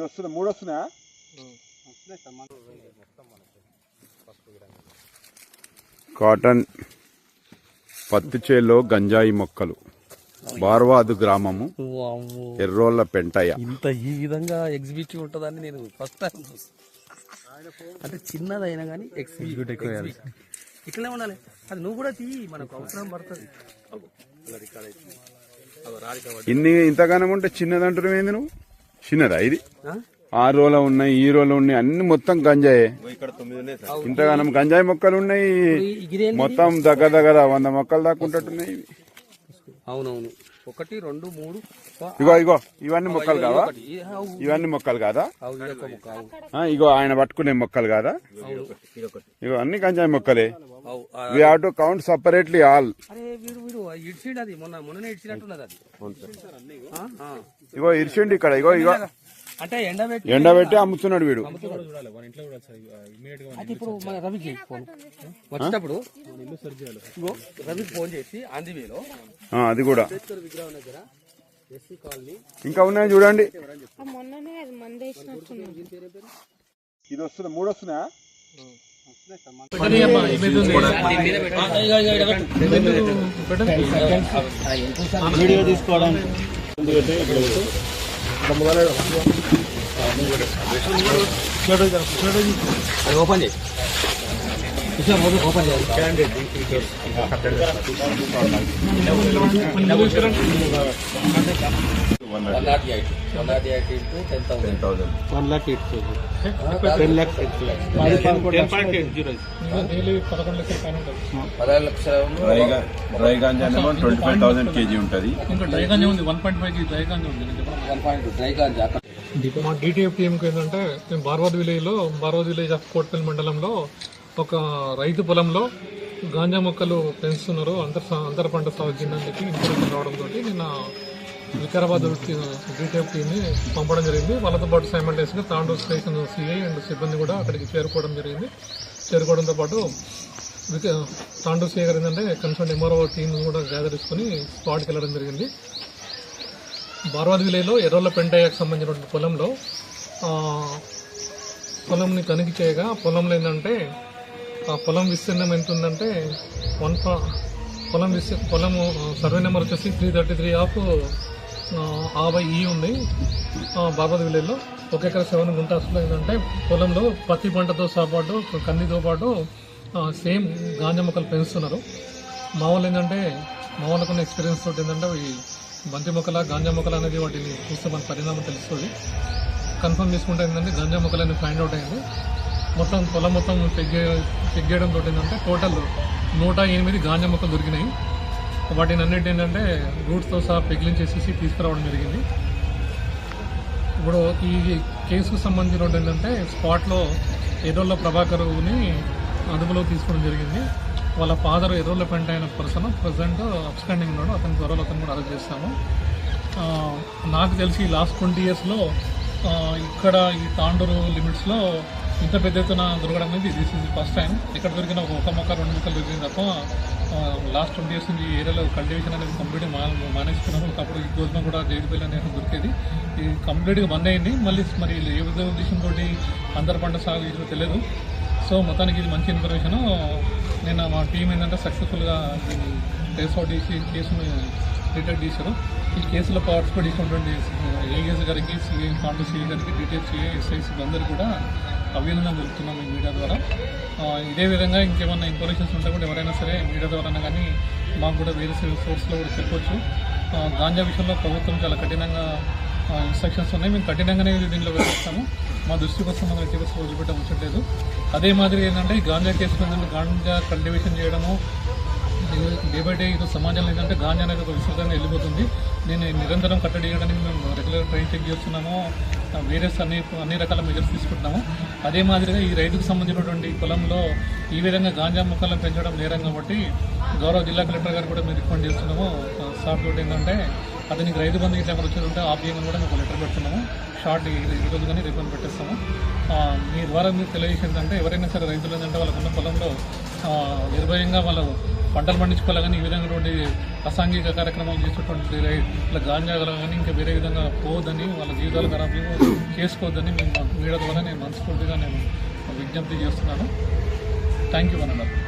ఇది వస్తుంది మూడు వస్తున్నాయా కాటన్ పత్తి చేలో గంజాయి మొక్కలు. బార్వాదు గ్రామము. ఎర్రోళ్ళ పెంటయ్య. ఇంత ఈ విధంగా ఎగ్జిబిట్ ఉంటుందని నేను ఫస్ట్ టైం చూస్తాను అంటే చిన్నదైనా కానీ ఎగ్జిబిట్ ఇట్లనే ఉండాలి. అది నువ్వు కూడా తీ మనకు అవసరం పడుతుంది. ఇన్ని ఇంతగానం ఉంటే చిన్నదంటారు ఏంది నువ్వు? చిన్నదా ఇది ఆ? రోల ఉన్నాయి ఈ రోల ఉన్నాయి అన్ని మొత్తం గంజాయే ఇంతగానం గంజాయి మొక్కలు ఉన్నాయి? మొత్తం దగ్గర దగ్గర వంద మొక్కలు దాకా ఉంటట్టున్నాయి ఇవి. అవునవును ఒకటి రెండు మూడు ఇగో ఇగో ఇవన్నీ మొక్కలు కావా? అవు, ఇవన్నీ మొక్కలు కాదా? ఇగో ఆయన పట్టుకునే మొక్కలు కాదా. ఇగో అన్ని గంజాయి మొక్కలే. We have to count separately all. ఇగో ఇరిచిండి ఇక్కడ ఇగో ఇగో. అంటే ఎండబెట్టి ఎండబెట్టి అమ్ముతున్నాడు వీడు. అయితే ఇప్పుడు మన రవికి ఫోన్. వచ్చేటప్పుడు ఇగో రవికి ఫోన్ చేసి ఆందివేలో ఆ, అది కూడా. విగ్రహం దగ్గర ఎస్సీ కాలనీ ఇంకా ఉన్నాయి చూడండి. ఆ మొన్ననే అది మంది వేసినట్టున్నాం ఇది వస్తుంది? మూడు వస్తున్నాయా వీడియో తీసుకోవడం అది ఓపెన్ చేసి ఓపెన్ చేయాలి one nought eight. One nought eight into ten thousand. One lakh eight ten lakhs పదహారు లక్షలు dry ganja twenty five thousand KG ఉంటది. One point two dry ganja అక్కడ మా డిటిఎఫ్ టీంకి ఏంటంటే మేము బార్వాద్ విలేజ్లో బార్వాద్ విలేజ్ ఆఫ్ కోట్పల్లి మండలంలో ఒక రైతు పొలంలో గాంజా మొక్కలు పెంచుతున్నారు. అంతర్ అంతర పంట సాగు చేయడానికి ఇన్ఫర్మేషన్ రావడంతో నిన్న వికారాబాద్ డీటెయిల్ టీమ్ని పంపడం జరిగింది. వాళ్ళతో పాటు సైమల్టేస్గా తాండూరు స్టేషన్ సిఐ అండ్ సిబ్బంది కూడా అక్కడికి చేరుకోవడం జరిగింది. చేరుకోవడంతో పాటు తాండూరు సిఐ గారు ఏంటంటే కన్సర్న్ ఎంఆర్ఓ టీం కూడా గ్యాదర్ చేసుకుని స్పాట్కి వెళ్ళడం జరిగింది. బార్వాద్ విలేజ్లో ఎర్రల పెంటయ్యకు సంబంధించిన పొలంలో పొలంని తనిఖీ చేయగా పొలంలో ఏంటంటే ఆ పొలం విస్తీర్ణం ఎంత ఉందంటే వన్ పొలం విస్తీ పొలం సర్వే నెంబర్ వచ్చేసి త్రీ థర్టీ త్రీ ఆఫ్ ఆవై ఈ ఉంది. బాబాద్ విలేజ్లో ఒక ఎకర సెవెన్ గుంటాస్లో ఏంటంటే పొలంలో పత్తి పంటతో పాటు కందితో పాటు సేమ్ గాంజా మొక్కలు పెంచుతున్నారు. మా వాళ్ళు ఏంటంటే మా వాళ్ళకున్న ఎక్స్పీరియన్స్ తోటి ఏంటంటే ఈ బంతి మొక్కల గాంజా మొక్కలు అనేది వాటిని చూస్తే మన పరిణామం తెలుస్తుంది. కన్ఫర్మ్ చేసుకుంటే ఏంటంటే గాంజా మొక్కలు అనేది ఫైండ్ అవుట్ అయింది మొత్తం పొలం మొత్తం చెక్ చెక్ చేయడం తోటి ఏంటంటే టోటల్ నూట ఎనిమిది గాంజా మొక్కలు దొరికినాయి. వాటిని అన్నిటి ఏంటంటే రూట్స్తో సహా పెగిలించేసేసి తీసుకురావడం జరిగింది. ఇప్పుడు ఈ కేసుకు సంబంధించిన ఏంటంటే స్పాట్లో ఎర్రోళ్ళ ప్రభాకరుని అదుపులో తీసుకోవడం జరిగింది. వాళ్ళ ఫాదర్ ఎర్రోళ్ళ పెంట అయిన పర్సన్ ప్రజెంట్ అప్స్టాండింగ్ ఉన్నాడు. అతని త్వరలో అతను కూడా అరెస్ట్ చేస్తాము. నాకు తెలిసి లాస్ట్ ట్వంటీ ఇయర్స్లో ఇక్కడ ఈ తాండూరు లిమిట్స్లో ఇంత పెద్ద ఎత్తున దొరకడం అనేది దిస్ ఇస్ ఫస్ట్ టైం ఇక్కడ దొరికిన ఒక ఒక మొక్క రెండు మొక్కలు దొరికింది తప్ప లాస్ట్ ట్వంటీ ఇయర్స్ నుంచి ఈ ఏరియాలో కల్టివేషన్ అనేది కంప్లీట్ మా మానేసుకున్నారు. ఒకప్పుడు ఈ గోధుమ కూడా జైలుపల్లి అనేది దొరికేది. ఇది కంప్లీట్గా బంద్ అయింది. మళ్ళీ మరి ఏ విధ ఉద్దేశంతో అందరి పంట సాగు చేసినో తెలియదు. సో మొత్తానికి ఇది మంచి ఇన్ఫర్మేషన్ నేను మా టీం ఏంటంటే సక్సెస్ఫుల్గా దీన్ని ట్రేస్ అవుట్ చేసి కేసును డిటెక్ట్ చేశారు ఈ కేసులో పార్టిసిపేట్ చేసినటువంటి ఏఎస్ గారికి సిఐ కాండు సిఐ గారికి డీటెయిల్స్ సిఐ ఎస్ఐ సిబ్బందరికి కూడా అభినందన తెలుపుతున్నాం ఈ మీడియా ద్వారా. ఇదే విధంగా ఇంకేమైనా ఇన్ఫర్మేషన్స్ ఉంటే కూడా ఎవరైనా సరే మీడియా ద్వారా కానీ మాకు కూడా వేరే సోర్స్లో కూడా చెప్పొచ్చు. గాంజా విషయంలో ప్రభుత్వం చాలా కఠినంగా ఇన్స్ట్రక్షన్స్ ఉన్నాయి. మేము కఠినంగానే దీనిలో వెళ్ళిస్తాము మా దృష్టి కోసం మనం ఎట్టి వస్తే వదిలిపెట్ట ఉంచట్లేదు అదే మాదిరి ఏంటంటే గాంజా కేసులు గాంజా కల్టివేషన్ చేయడము డే బై డే ఇది సమాజంలో ఏంటంటే గాంజా అనేది ఒక వెళ్ళిపోతుంది. నేను నిరంతరం కట్టడి చేయడానికి మేము రెగ్యులర్ ట్రైన్ చెక్ చేస్తున్నాము. వేరియస్ అన్ని అన్ని రకాల మెజర్స్ తీసుకుంటున్నాము. అదే మాదిరిగా ఈ రైతుకు సంబంధించినటువంటి పొలంలో ఈ విధంగా గాంజా మొక్కలను పెంచడం నేరం కాబట్టి గౌరవ జిల్లా కలెక్టర్ గారు కూడా మేము రికమెండ్ చేస్తున్నాము. షార్ట్ తోటి ఏంటంటే అతనికి రైతు బంధు ఇట్లా ఏమైనా వచ్చేది ఉంటే ఆప్యంగా కూడా మేము లెటర్ పెడుతున్నాము. షార్ట్ ఈ రోజు కానీ రిఫండ్ పెట్టేస్తాము. మీ ద్వారా మీరు తెలియజేసింది ఎవరైనా సరే రైతులు ఏంటంటే వాళ్ళకున్న పొలంలో నిర్భయంగా వాళ్ళు పంటలు పండించుకోవాలి కానీ ఈ విధంగా అసాంఘిక కార్యక్రమాలు చేసేటువంటి ఇట్లా గాంజాగల కానీ ఇంకా వేరే విధంగా పోవద్దని వాళ్ళ జీవితాలు ఖరాబ్ చేసుకోవద్దని మేము మీడియా ద్వారా నేను మనస్ఫూర్తిగా నేను విజ్ఞప్తి చేస్తున్నాను. థ్యాంక్ యూ అన్నారు